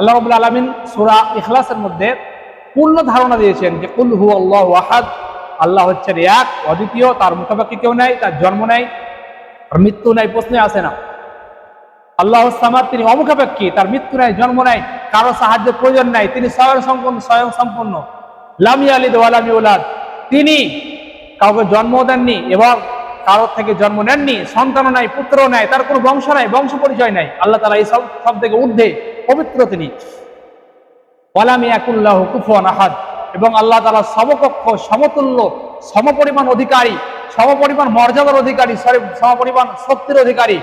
আল্লাহ রবুল আলমিন সুরা ইখলাসের মধ্যে পূর্ণ ধারণা দিয়েছেন যে কুল হু আল্লাহ ওয়াহাদ আল্লাহ হচ্ছেন এক, অদ্বিতীয়, তার মুখাপাখি কেউ নাই, তার জন্ম নাই মৃত্যু নাই, প্রশ্নে আসে না। আল্লাহ সামাদ, তিনি অমুখাপেক্ষী, তার মৃত্যু নাই, জন্ম নাই, কারও সাহায্যের প্রয়োজন নাই, তিনি স্বয়ং সম্পন্ন স্বয়ং সম্পন্ন লামি আলী ওয়ালামি উলাদ তিনি কাউকে জন্ম দেননি এবং কারও থেকে জন্ম নেননি, সন্তানও নাই, পুত্রও নাই, তার কোনো বংশ নাই, বংশ পরিচয় নাই। আল্লাহ তালা এই সব সব থেকে ঊর্ধ্বে পবিত্র তিনি। ওয়ালামি একুল্লাহ কুফুয়ান আহাদ। এবং আল্লাহ তালা সমকক্ষ, সমতুল্য, সমপরিমাণ অধিকারী, সমপরিমাণ মর্যাদার অধিকারী সমপরিমাণ শক্তির অধিকারী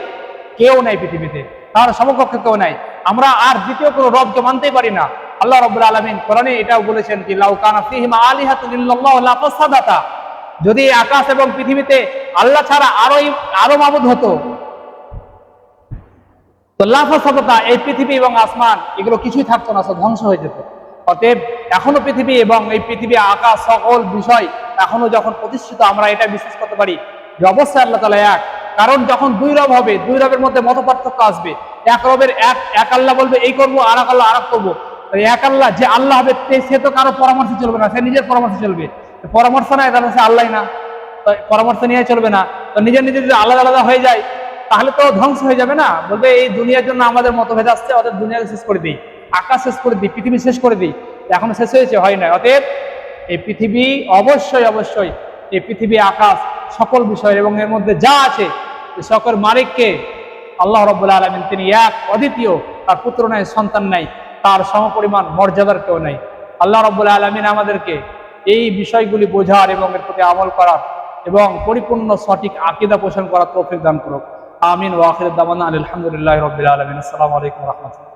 কেউ নাই পৃথিবীতে। তার সমকক্ষ কেউ নাই। আমরা আর দ্বিতীয় কোনো রবকে মানতেই পারি না। আল্লাহ রব্বুল আলমিন কোরআনে এটাও বলেছেন কি, লাউ কানা ফিহিমা আলিহাতুন ইল্লাল্লাহ লাফাসাদাতা যদি আকাশ এবং পৃথিবীতে আল্লাহ ছাড়া আরোই, আরও মাবুদ হতো তো লাফা লাফাসাদাতা এই পৃথিবী এবং আসমান, এগুলো কিছুই থাকতো না ধ্বংস হয়ে যেত। অতএব এখনও পৃথিবী এবং এই পৃথিবী, আকাশ, সকল বিষয় এখনও যখন প্রতিষ্ঠিত, আমরা এটা বিশ্বাস করতে পারি যে অবশ্যই আল্লাহ তালা এক। কারণ যখন দুই রব হবে, দুই রবের মধ্যে মত পার্থক্য আসবে। এক রবের এক এক আল্লাহ বলবে, এই করব, আর এক আল্লাহ আর এক করব এক আল্লাহ, যে আল্লাহ হবে সে তো কারও পরামর্শ চলবে না, সে নিজের পরামর্শ চলবে। পরামর্শ না তাহলে সে আল্লাহ না। পরামর্শ নিয়ে চলবে না। তো নিজের নিজের যদি আলাদা আলাদা হয়ে যায় তাহলে তো ধ্বংস হয়ে যাবে না। বলবে, এই দুনিয়ার জন্য আমাদের মতভেদ আসছে, অতএব দুনিয়াকে শেষ করে দিই। আকাশ শেষ করে দিই, পৃথিবী শেষ করে দিই। এখনও শেষ হয়েছে, হয় না অতএব এই পৃথিবী অবশ্যই অবশ্যই এই পৃথিবী আকাশ সকল বিষয় এবং এর মধ্যে যা আছে সকল মালিককে আল্লাহ রব্বুল আলমিন, তিনি এক, অদ্বিতীয়, তার পুত্র নাই, সন্তান নাই, তার সমপরিমাণ মর্যাদার কেউ নাই। আল্লাহ রব্বুল আলমিন আমাদেরকে এই বিষয়গুলি বোঝার এবং এর প্রতি আমল করার এবং পরিপূর্ণ সঠিক আকিদা পোষণ করার তৌফিক দান করুক। আমিন ওয়াখির দামান আলহামদুলিল্লাহ রবিল আলমিন আসসালামু আলাইকুম রহমতুল্লাহ